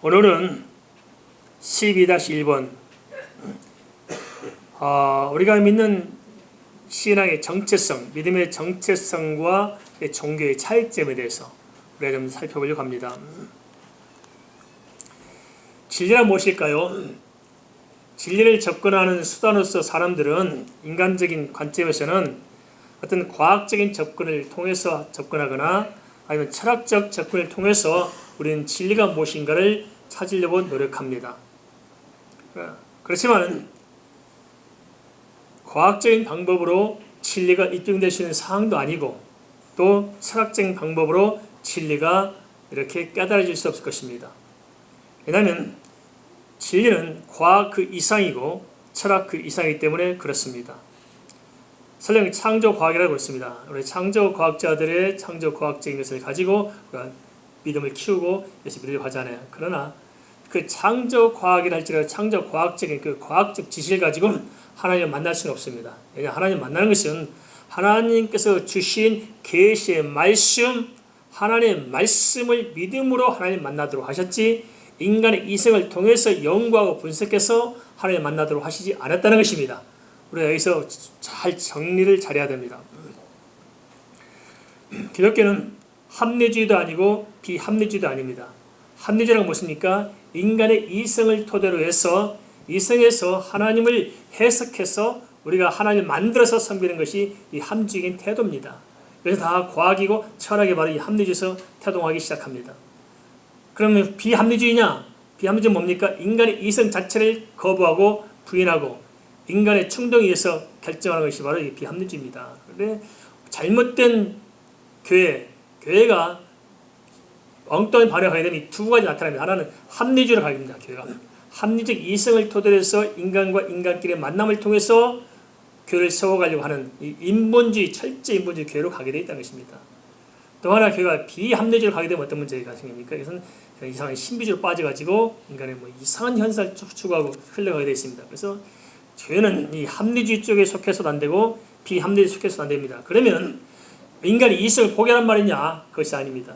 오늘은 12-1번 어, 우리가 믿는 신앙의 정체성, 믿음의 정체성과 종교의 차이점에 대해서 우리가 좀 살펴보려고 합니다. 진리란 무엇일까요? 진리를 접근하는 수단으로서 사람들은 인간적인 관점에서는 어떤 과학적인 접근을 통해서 접근하거나 아니면 철학적 접근을 통해서 우리는 진리가 무엇인가를 찾으려고 노력합니다. 그렇지만 과학적인 방법으로 진리가 입증될 수 있는 사항도 아니고 또 철학적인 방법으로 진리가 이렇게 깨달아질 수 없을 것입니다. 왜냐하면 진리는 과학 그 이상이고 철학 그 이상이기 때문에 그렇습니다. 설령 창조 과학이라고 있습니다. 우리 창조 과학자들의 창조 과학적인 것을 가지고 믿음을 키우고 예수 믿으려고 하잖아요. 그러나 그 창조 과학이라 할지라도 창조 과학적인 그 과학적 지식을 가지고 하나님을 만날 수는 없습니다. 왜냐 하나님 만나는 것은 하나님께서 주신 계시의 말씀, 하나님의 말씀을 믿음으로 하나님 만나도록 하셨지 인간의 이성을 통해서 연구하고 분석해서 하나님 만나도록 하시지 않았다는 것입니다. 우리가 여기서 잘 정리를 잘해야 됩니다. 기독교는 합리주의도 아니고 비합리주의도 아닙니다. 합리주의란 무엇입니까? 인간의 이성을 토대로 해서 이성에서 하나님을 해석해서 우리가 하나님을 만들어서 섬기는 것이 이 합리적인 태도입니다. 그래서 다 과학이고 철학이 바로 이 합리주의에서 태동하기 시작합니다. 그러면 비합리주의냐? 비합리주의 뭡니까? 인간의 이성 자체를 거부하고 부인하고 인간의 충동에 의해서 결정하는 것이 바로 이 비합리주의입니다. 그런데 잘못된 교회, 교회가 엉뚱한 발효하게 되면 두 가지 나타납니다. 하나는 합리주의로 가게 됩니다. 교회가. 합리적 이성을 토대로 해서 인간과 인간끼리의 만남을 통해서 교회를 세워가려고 하는 인본주의, 철저 인본주의 교회로 가게 되어 있다는 것입니다. 또 하나 교회가 비합리주의로 가게 되면 어떤 문제가 생깁니까? 이것은 이상한 신비주의로 빠져가지고 인간의 뭐 이상한 현상을 추구하고 흘러가게 되어 있습니다. 그래서 교회는 이 합리주의 쪽에 속해서도 안 되고 비합리주의 속해서도 안 됩니다. 그러면 인간이 이성을 포기하란 말이냐? 그것이 아닙니다.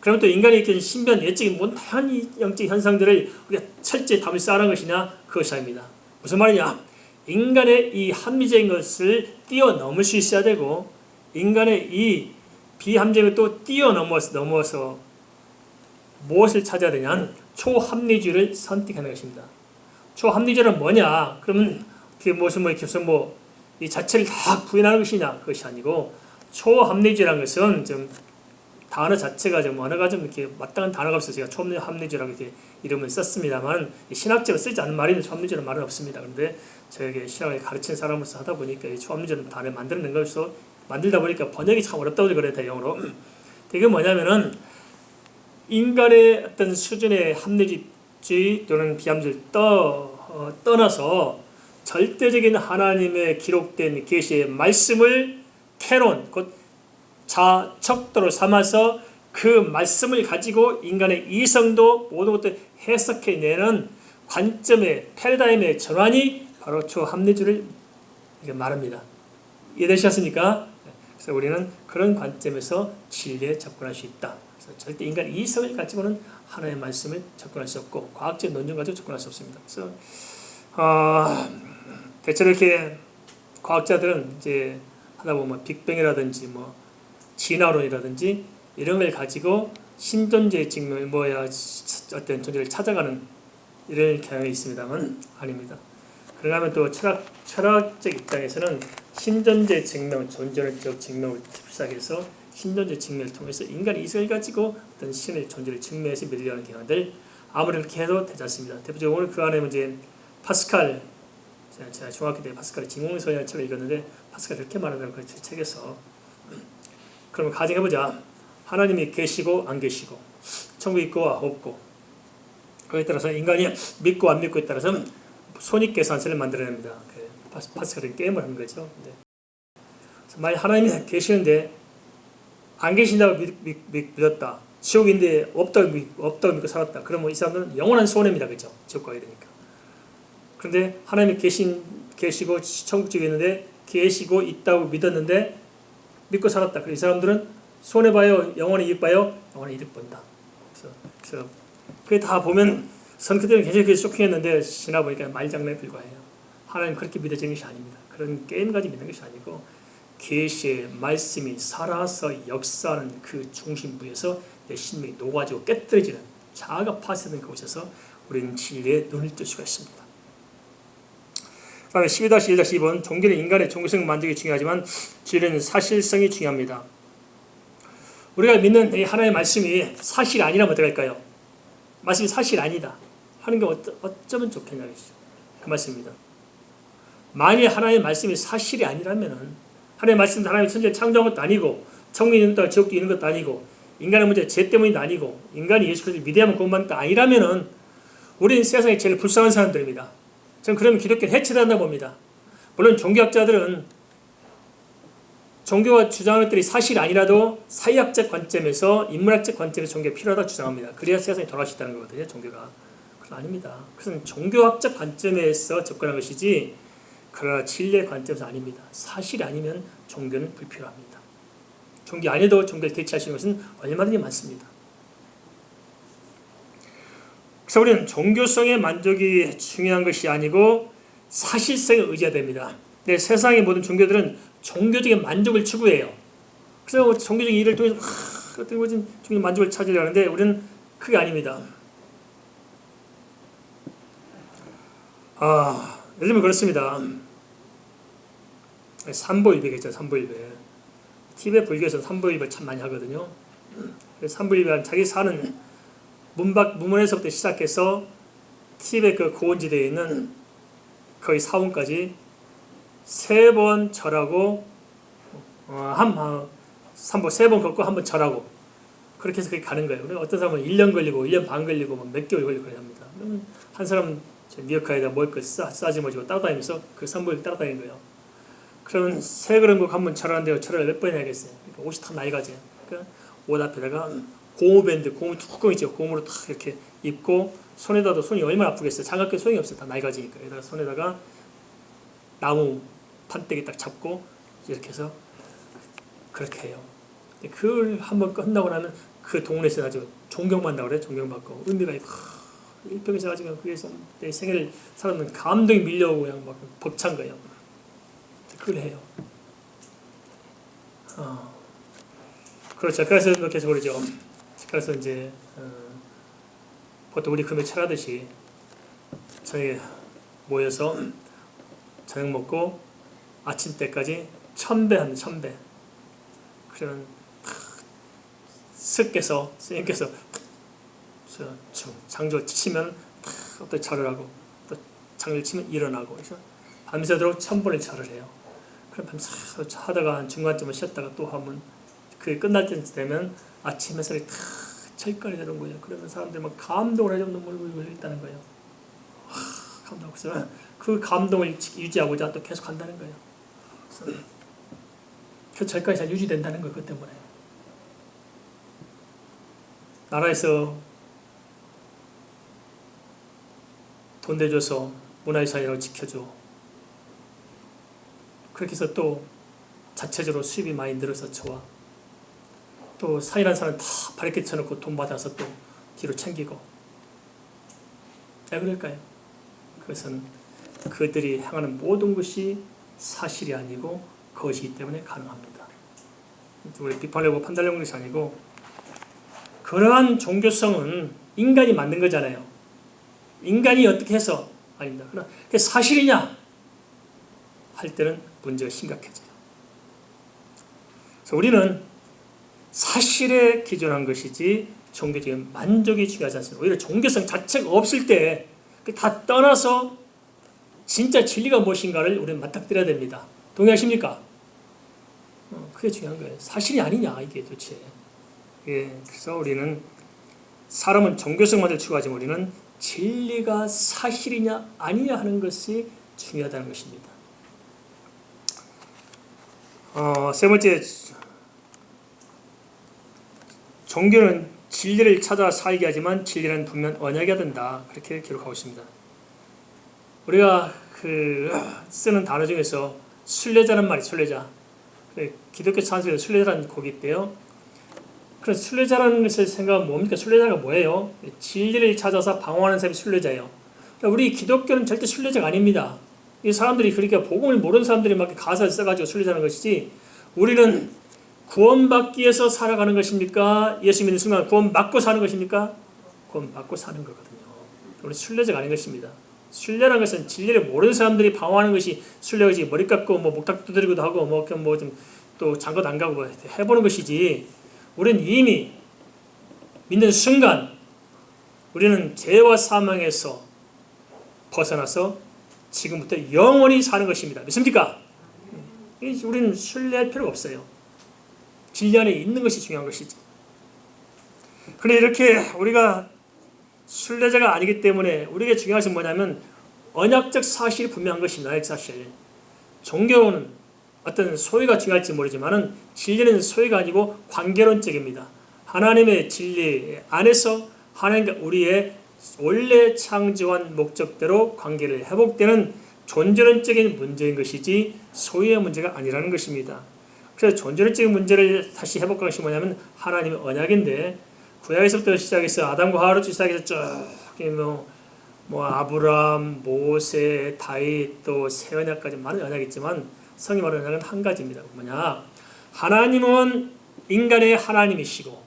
그러면 또 인간이 이렇게 신변, 예적인 뭔 다양한 영적 현상들을 우리가 철저히 답을 쌓아는 것이냐? 그것이 아닙니다. 무슨 말이냐? 인간의 이 합리적인 것을 뛰어넘을 수 있어야 되고 인간의 이 비합리적을 또 뛰어넘어서 넘어서 무엇을 찾아야 되냐는 초합리주의를 선택하는 것입니다. 초합리주의는 뭐냐? 그러면 그게 무슨 뭐 이렇게 뭐이 자체를 다 부인하는 것이냐? 그것이 아니고 초합리주의라는 것은 좀 단어 자체가 좀 언어가 좀 이렇게 마땅한 단어가 없어서 제가 초합리주의라고 이렇게 이름을 썼습니다만 신학적으로 쓰지 않는 말에는 초합리주의라는 말은 없습니다. 그런데 저에게 신학을 가르치는 사람으로서 하다 보니까 이 초합리주의는 단어 만드는 것으로 만들다 보니까 번역이 참 어렵다고 그래요 대형으로. 이게 뭐냐면은 인간의 어떤 수준의 합리주의 또는 비합리주의 떠 어, 떠나서 절대적인 하나님의 기록된 계시의 말씀을 캐논 곧 자척도로 삼아서 그 말씀을 가지고 인간의 이성도 모든 것들 해석해내는 관점의 패러다임의 전환이 바로 초합리주를 말합니다. 이해되셨습니까? 그래서 우리는 그런 관점에서 진리에 접근할 수 있다. 그래서 절대 인간 이성을 가지고는 하나의 말씀을 접근할 수 없고 과학적 논증 가지고 접근할 수 없습니다. 그래서 어, 대체로 이렇게 과학자들은 이제 하다 보면 빅뱅이라든지 뭐 진화론이라든지 이런 걸 가지고 신존재 증명 뭐야 어떤 존재를 찾아가는 이런 경향이 있습니다만 아닙니다. 그러면 또 철학 철학적 입장에서는 신존재 증명, 존재적 증명을 시작해서 신존재 증명을 통해서 인간의 이성을 가지고 어떤 신의 존재를 증명해서 믿으려는 경향들 아무리 그렇게 되지 않습니다. 대표적으로 오늘 그 안에 이제 파스칼 제가 중학교 때 파스칼의 진공서이라는 책을 읽었는데 파스칼 그렇게 말하는 그 책에서 그러면 가정해보자. 하나님이 계시고 안 계시고 천국 있고 없고 그에 따라서 인간이 믿고 안 믿고에 따라서 손익계산서를 만들어냅니다. 그 파스칼은 게임을 하는 거죠. 네. 만약 하나님이 계시는데 안 계신다고 믿, 믿, 믿었다. 지옥인데 없다고, 믿, 없다고 믿고 살았다. 그러면 이 사람은 영원한 손해입니다. 그죠? 지옥 가야 되니까. 그런데 하나님이 계신, 계시고 천국 쪽에 있는데 계시고 있다고 믿었는데 믿고 살았다. 그래서 이 사람들은 손해 봐요, 영원히 이득 봐요, 영원히 이득 본다. 그래서, 그래서 그게 다 보면 선크들은 굉장히 그게 쇼킹했는데 지나 보니까 말장난에 불과해요. 하나님 그렇게 믿어지는 것이 아닙니다. 그런 게임까지 믿는 것이 아니고 계시의 말씀이 살아서 역사하는 그 중심부에서 내 신명이 녹아지고 깨뜨려지는 자아가 파쇄된 그곳에서 우리는 진리에 눈을 뜰 수가 있습니다. 다음에 12-1-2번 종교는 인간의 종교성 만족이 중요하지만 진리는 사실성이 중요합니다. 우리가 믿는 이 하나님의 말씀이 사실이 아니라면 어떡할까요? 말씀이 사실 아니다 하는 게 어쩌, 어쩌면 좋겠냐고 그 말씀입니다. 만일 하나님의 말씀이 사실이 아니라면은 하나님의 말씀은 하나님의 천지를 창조한 것도 아니고 천국이 있는 것도 지옥도 있는 것도 아니고 인간의 문제 죄 때문이 아니고 인간이 예수 그리스도를 믿어야만 구원받는 것도 아니라면은 우리는 세상에 제일 불쌍한 사람들입니다. 저는 그러면 기독교는 해체된다 봅니다. 물론 종교학자들은 종교가 주장하는 것들이 사실 아니라도 사회학적 관점에서 인문학적 관점에서 종교가 필요하다고 주장합니다. 그래야 세상이 있다는 거거든요. 종교가. 그건 아닙니다. 그것은 종교학적 관점에서 접근한 것이지 그러나 진리의 관점에서 아닙니다. 사실이 아니면 종교는 불필요합니다. 종교 아니도 종교를 있는 것은 얼마든지 많습니다. 그래서 우리는 종교성의 만족이 중요한 것이 아니고 사실성에 의지해야 됩니다. 네, 세상의 모든 종교들은 종교적인 만족을 추구해요. 그래서 종교적인 일을 통해서 하, 어떤 것은 종교 만족을 찾으려는데 우리는 그게 아닙니다. 아, 예를 들면 그렇습니다. 삼보일배겠죠, 삼보일배. 티베트 불교에서 삼보일배 참 많이 하거든요. 삼보일배는 자기 사는 문밖 문문에서부터 시작해서 티베트 그 고원지대에 있는 거의 사원까지 세 번 절하고 어, 한 어, 걷고 한 번 절하고 그렇게 해서 그렇게 가는 거예요. 그리고 어떤 사람은 1년 걸리고 1년 반 걸리고 뭐몇 개월 걸리고 합니다. 그러면 한 사람 미역카에다 먹을 거 싸, 싸지머지고 따라다니면서 그 선보를 따라다니는 거예요. 그러면 세 그릇국 한번 절하는데요. 절을 몇 번 해야겠어요. 그러니까 옷이 다 낡아져요. 그러니까 옷 앞에다가 고무 밴드, 고무 뚜껑 있죠. 고무로 탁 이렇게 입고 손에다도 손이 얼마나 아프겠어요. 장갑 소용이 없어요. 다 낡아지니까. 여기다가 손에다가 나무 판때기 딱 잡고 이렇게 해서 그렇게 해요. 그걸 한번 끝나고 나면 그 동네에서 아주 존경받는다고 그래. 존경받고 있고 일평에서 가지고 그래서 내 생애를 살았는 감동이 밀려오고 그냥 막 벅찬 거예요. 그걸 해요. 어. 그렇죠. 그래서 계속 그러죠. 그래서 이제 어, 보통 우리 금요 철하듯이 저희 모여서 저녁 먹고 아침 때까지 천배 합니다. 천배. 그러면 스께서 스님께서 장조 치면 또 절을 하고 또 장조 치면 일어나고 그래서 밤새도록 천 번을 절을 해요. 그럼 밤새 하다가 한 중간쯤에 쉬었다가 또 하면 그 끝날 때 되면 아침 햇살이 탁 철거리 되는 거예요. 그러면 사람들이 막 감동을 해서 눈물을 흘린다는 거예요. 하, 감동. 그래서 그 감동을 유지하고자 또 계속 한다는 거예요. 그 절까지 잘 유지된다는 거, 그 때문에. 나라에서 돈 대줘서 문화유산이라고 지켜줘. 그렇게 해서 또 자체적으로 수입이 많이 늘어서 좋아. 또 사이란 사람 다 바리케 쳐놓고 돈 받아서 또 뒤로 챙기고. 왜 그럴까요? 그것은 그들이 향하는 모든 것이 사실이 아니고 것이기 때문에 가능합니다. 우리 비판하고 판단하는 것이 아니고 그러한 종교성은 인간이 만든 거잖아요. 인간이 어떻게 해서 아닙니다. 그러나 그게 사실이냐 할 때는 문제가 심각해져요. 그래서 우리는 사실에 기존한 것이지 종교적인 만족이 중요하지 않습니다. 오히려 종교성 자체가 없을 때 다 떠나서 진짜 진리가 무엇인가를 우리는 맞닥뜨려야 됩니다. 동의하십니까? 어, 그게 중요한 거예요. 사실이 아니냐 이게 도대체. 예, 그래서 우리는 사람은 종교성만을 추구하지만 우리는 진리가 사실이냐 아니냐 하는 것이 중요하다는 것입니다. 어, 세 번째 종교는 진리를 찾아 살게 하지만 진리는 분명 언약이 된다. 그렇게 기록하고 있습니다. 우리가 그 쓰는 단어 중에서 순례자는 말이 순례자. 그 기독교 찬송에 순례자라는 곡이 있대요. 그런 순례자라는 것을 생각하면 뭡니까? 순례자가 뭐예요? 진리를 찾아서 방황하는 사람이 순례자예요. 그러니까 우리 기독교는 절대 순례자가 아닙니다. 이 사람들이 그러니까 복음을 모르는 사람들이 막 가사를 써가지고 순례자는 것이지 우리는 구원받기 위해서 살아가는 것입니까? 예수 믿는 순간 구원받고 사는 것입니까? 구원받고 사는 거거든요. 우리 순례자가 아닌 것입니다. 순례라는 것은 진리를 모르는 사람들이 방황하는 것이 순례지 머리 깎고 뭐 목탁 두드리기도 하고 뭐좀또 장것 안 가고 뭐 해보는 것이지 우리는 이미 믿는 순간 우리는 죄와 사망에서 벗어나서 지금부터 영원히 사는 것입니다. 믿습니까? 우리는 신뢰할 필요가 없어요. 진리 안에 있는 것이 중요한 것이지. 그런데 이렇게 우리가 순례자가 아니기 때문에 우리에게 중요한 것은 뭐냐면 언약적 사실이 분명한 것입니다. 언약 사실. 종교는 어떤 소위가 중요할지 모르지만은 진리는 소위가 아니고 관계론적입니다. 하나님의 진리 안에서 하나님과 우리의 원래 창조한 목적대로 관계를 회복되는 존재론적인 문제인 것이지 소유의 문제가 아니라는 것입니다. 그래서 존재론적인 문제를 다시 회복하는 것이 뭐냐면 하나님의 언약인데 구약에서부터 시작해서 아담과 하와로부터 시작해서 쭉뭐 뭐 아브람, 모세, 다윗 또 세언약까지 많은 언약이 있지만 성이 말하는 언약은 한 가지입니다. 뭐냐? 하나님은 인간의 하나님이시고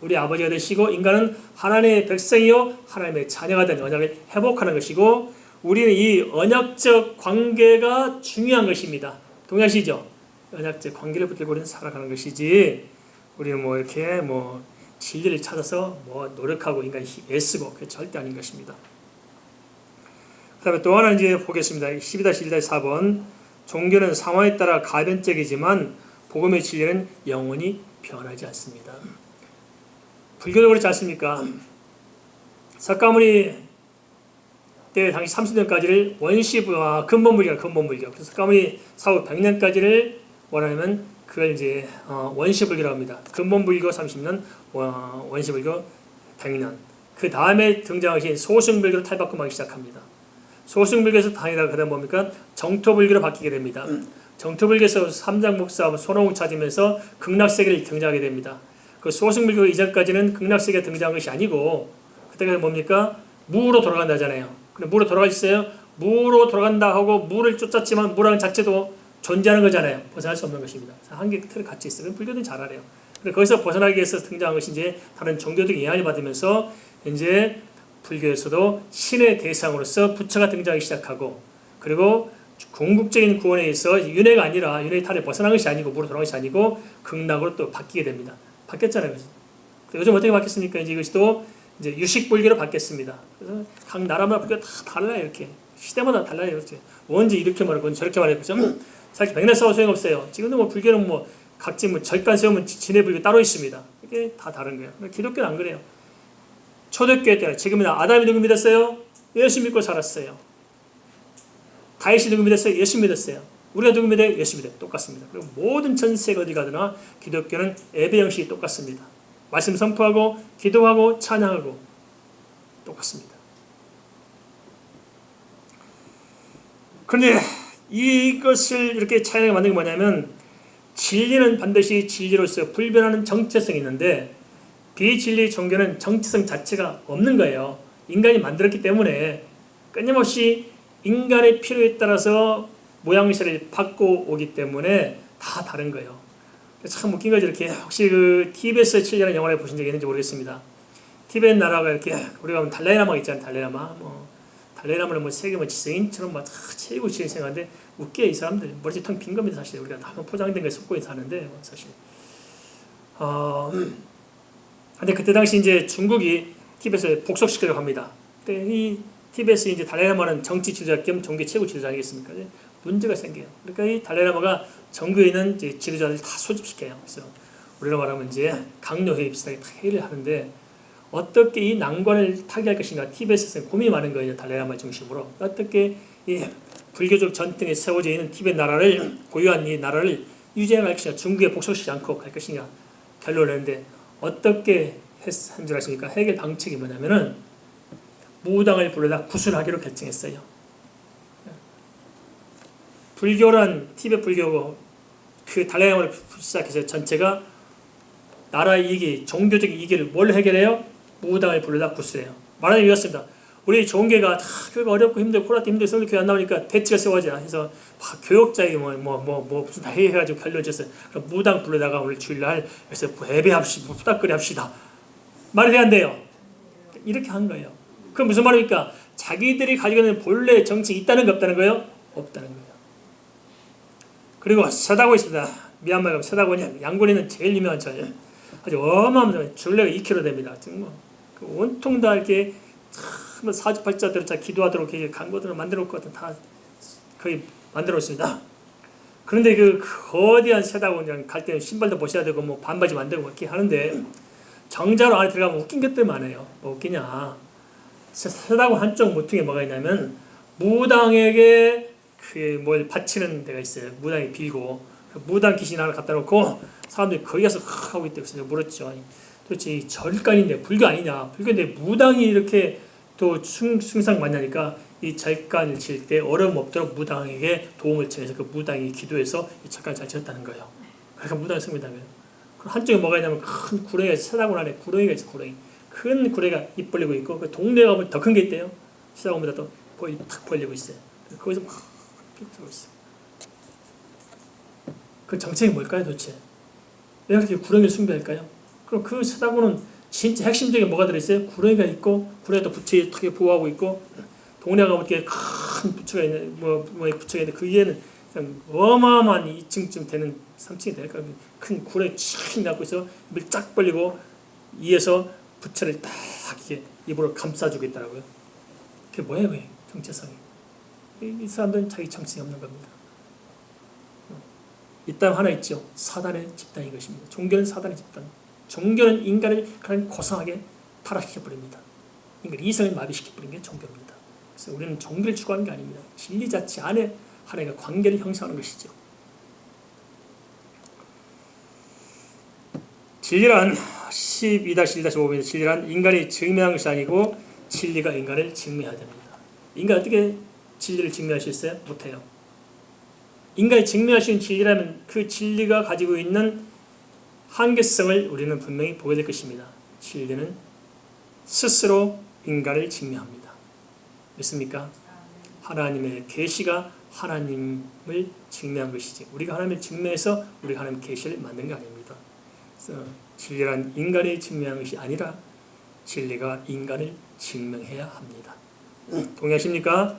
우리 아버지가 되시고 인간은 하나님의 백성이요 하나님의 자녀가 된 언약을 회복하는 것이고 우리는 이 언약적 관계가 중요한 것입니다. 동의하시죠? 언약적 관계를 붙들고 우리는 살아가는 것이지 우리는 뭐 이렇게 뭐 진리를 찾아서 뭐 노력하고 인간이 애쓰고 그 절대 아닌 것입니다. 그 다음에 또 하나 이제 보겠습니다. 12-1-4번 종교는 상황에 따라 가변적이지만 복음의 진리는 영원히 변하지 않습니다. 불교도 그렇지 않습니까? 석가모니 때 당시 30년까지를 원시 아, 근본불교 근본불교. 그래서 석가모니 사후 100년까지를 원하면 그걸 이제 어, 원시불교라고 합니다. 근본불교 30년, 어, 원시불교 100년. 그 다음에 등장하신 소승불교로 탈바꿈하기 시작합니다. 소승불교에서 다니다가 그다음 뭡니까? 정토불교로 바뀌게 됩니다. 정토불교에서 삼장 목사 손홍 찾으면서 극락세계를 등장하게 됩니다. 그 소승불교 이전까지는 극락세계 등장한 것이 아니고 그때가 뭡니까? 무로 돌아간다잖아요. 무로 돌아가셨어요? 무로 돌아간다 하고 무를 쫓았지만 무라는 자체도 존재하는 거잖아요. 벗어날 수 없는 것입니다. 한계 틀에 같이 있어요. 불교는 잘 알아요. 거기서 벗어나기 위해서 등장한 것이 이제 다른 종교들이 영향을 받으면서 이제 불교에서도 신의 대상으로서 부처가 등장하기 시작하고 그리고 궁극적인 구원에 의해서 윤회가 아니라 윤회의 탈을 벗어난 것이 아니고 무로 돌아간 것이 아니고 극락으로 또 바뀌게 됩니다. 바뀌었잖아요. 요즘 어떻게 바뀌었습니까? 이제 이것이 또 이제 유식 불교로 바뀌었습니다. 그래서 각 나라마다 불교가 다 달라요. 이렇게 시대마다 달라요. 이렇게 언제 이렇게 말하고 저렇게 말하고 사실 백날 싸워 소용없어요. 지금도 뭐 불교는 뭐 각지 뭐 절간 세우면 진해 불교 따로 있습니다. 이게 다 다른 거예요. 기독교는 안 그래요. 초대교회 때 지금은 아담이 누구 믿었어요? 예수 믿고 살았어요. 다윗이 누구 믿었어요? 예수 믿었어요. 우리가 누구 믿어요? 예수 믿어요. 똑같습니다. 그리고 모든 전 세계 어디 가거나 기독교는 예배 형식이 똑같습니다. 말씀 선포하고 기도하고 찬양하고 똑같습니다. 그런데 이것을 이렇게 차이나게 만든 게 뭐냐면 진리는 반드시 진리로서 불변하는 정체성이 있는데 비진리 종교는 정체성 자체가 없는 거예요. 인간이 만들었기 때문에 끊임없이 인간의 필요에 따라서 모양새를 바꿔 오기 때문에 다 다른 거예요. 참 웃긴 거죠. 이렇게 혹시 그 티베트 7년의 영화를 보신 적이 있는지 모르겠습니다. 티베트 나라가 이렇게 우리가 달라이라마 있잖아요. 달라이라마. 뭐 달라이라마는 뭐 세계 뭐 지성인처럼 막 최고 지혜 생각하는데 웃겨 이 사람들 머리 텅 빈 겁니다. 사실 우리가 다 포장된 걸 속고 사는데 뭐 사실. 어. 근데 그때 당시 이제 중국이 복속시키려고 합니다. 근데 이 티베트 이제 달라이라마는 정치 지도자 겸 종교 최고 지도자 아니겠습니까? 문제가 생겨요. 그러니까 이 달라이라마가 정부에 있는 이제 지도자들 다 소집시켜요. 그래서 우리로 말하면 이제 강요회의 비슷하게 다 회의를 하는데 어떻게 이 난관을 타개할 것인가 티베트에서 고민이 많은 거예요. 달라이라마 중심으로 어떻게 이 불교적 전통에 세워져 있는 티베트 나라를 고유한 이 나라를 유지할 것인가 중국에 복속시키지 않고 갈 것인가 결론을 냈는데 어떻게 아십니까? 해결 방책이 뭐냐면은 무당을 불러다 구술하기로 결정했어요. 불교란 티베트 불교고 그 달라이라마를 시작해서 전체가 나라의 이기, 종교적인 이기를 뭘 해결해요? 무당을 구슬해요. 말하자면 이렇습니다. 우리 종교가 다 교회가 어렵고 힘들고 코로나 때 힘들고 성도 교회 안 나오니까 대치가 세워져. 그래서 막 교역자에게 뭐, 뭐, 뭐, 뭐 무슨 다 해가지고. 그럼 무당 불러다가 오늘 주일날 그래서 예배합시다. 부탁거리 합시다. 말이 돼안 돼요? 이렇게 한 거예요. 그럼 무슨 말입니까? 자기들이 가지고 있는 본래 정책이 있다는 거 없다는 거예요? 없다는 거예요. 그리고 서다고 있습니다. 미얀마 가면 서다고냐 양곤에는 제일 유명한 저예요. 아주 어마어마한 줄레가 2kg 됩니다. 정말 그 온통 다 이렇게 참 사주팔자대로 다 기도하도록 이렇게 강고들을 만들어 놓고 다 거의 만들어 놓습니다. 그런데 그 거대한 세다곤이랑 갈 때는 신발도 보셔야 되고 뭐 반바지 만들고 뭐 이렇게 하는데 정자로 안에 들어가면 웃긴 것들 많아요. 뭐 웃기냐? 세다곤 한쪽 모퉁이에 뭐가 있냐면 무당에게 그 뭘 바치는 데가 있어요. 무당이 빌고 그 무당 귀신 하나 갖다 놓고 사람들이 거기 가서 하고 있다고 해서 물었죠. 도대체 이 절간인데 불교 아니냐? 불교인데 무당이 이렇게 또 충, 충상 맞냐니까 이 절간을 칠 때 어려움 없도록 무당에게 도움을 청해서 그 무당이 기도해서 이 절간을 잘 지었다는 거예요. 그러니까 씁니다. 그 한쪽에 뭐가 있냐면 큰 구렁이가 세다곤 안에 구렁이가 있어 구렁이. 큰 구렁이가 입 벌리고 있고 그 동네 가면 더 큰 게 있대요. 세다곤보다 더 보이 탁 벌리고 있어요. 거기서 막 삐뚤고 있어. 그 정책이 뭘까요 도대체? 왜 그렇게 구렁이를 숭배할까요? 그럼 그 세다고는 진짜 핵심적인 뭐가 들어있어요? 구렁이가 있고 구렁이도 부처에 탁 보호하고 있고 동네 가면 이렇게 큰 부처가 있는 뭐, 뭐 부처가 있는데 그 위에는 어마어마한 2층쯤 되는 3층이 될까 큰 구렁이 쫙 갖고 있어 입을 쫙 벌리고 위에서 부처를 딱 이렇게 입으로 감싸주고 있더라고요. 그게 뭐예요, 왜 정체성이? 이 사람들은 자기 정체성이 없는 겁니다. 이 땅 하나 있죠. 사단의 집단인 것입니다. 종교는 사단의 집단. 종교는 인간을 가장 고상하게 타락시켜 버립니다. 인간 이성을 마비시켜 버리는 게 종교입니다. 그래서 우리는 종교를 추구하는 게 아닙니다. 진리 자체 안에 하나님과 관계를 형성하는 것이죠. 진리란 12-1-5입니다. 진리란 인간이 증명한 것이 아니고 진리가 인간을 증명해야 됩니다. 인간 어떻게 진리를 증명할 수 있어요? 못해요. 인간이 증명할 수 있는 진리라면 그 진리가 가지고 있는 한계성을 우리는 분명히 보게 될 것입니다. 진리는 스스로 인간을 증명합니다. 믿습니까? 하나님의 계시가 하나님을 증명한 것이지. 우리가 하나님을 증명해서 우리가 하나님 계시를 만든 게 아닙니다. 진리란 인간이 증명한 것이 아니라 진리가 인간을 증명해야 합니다. 동의하십니까?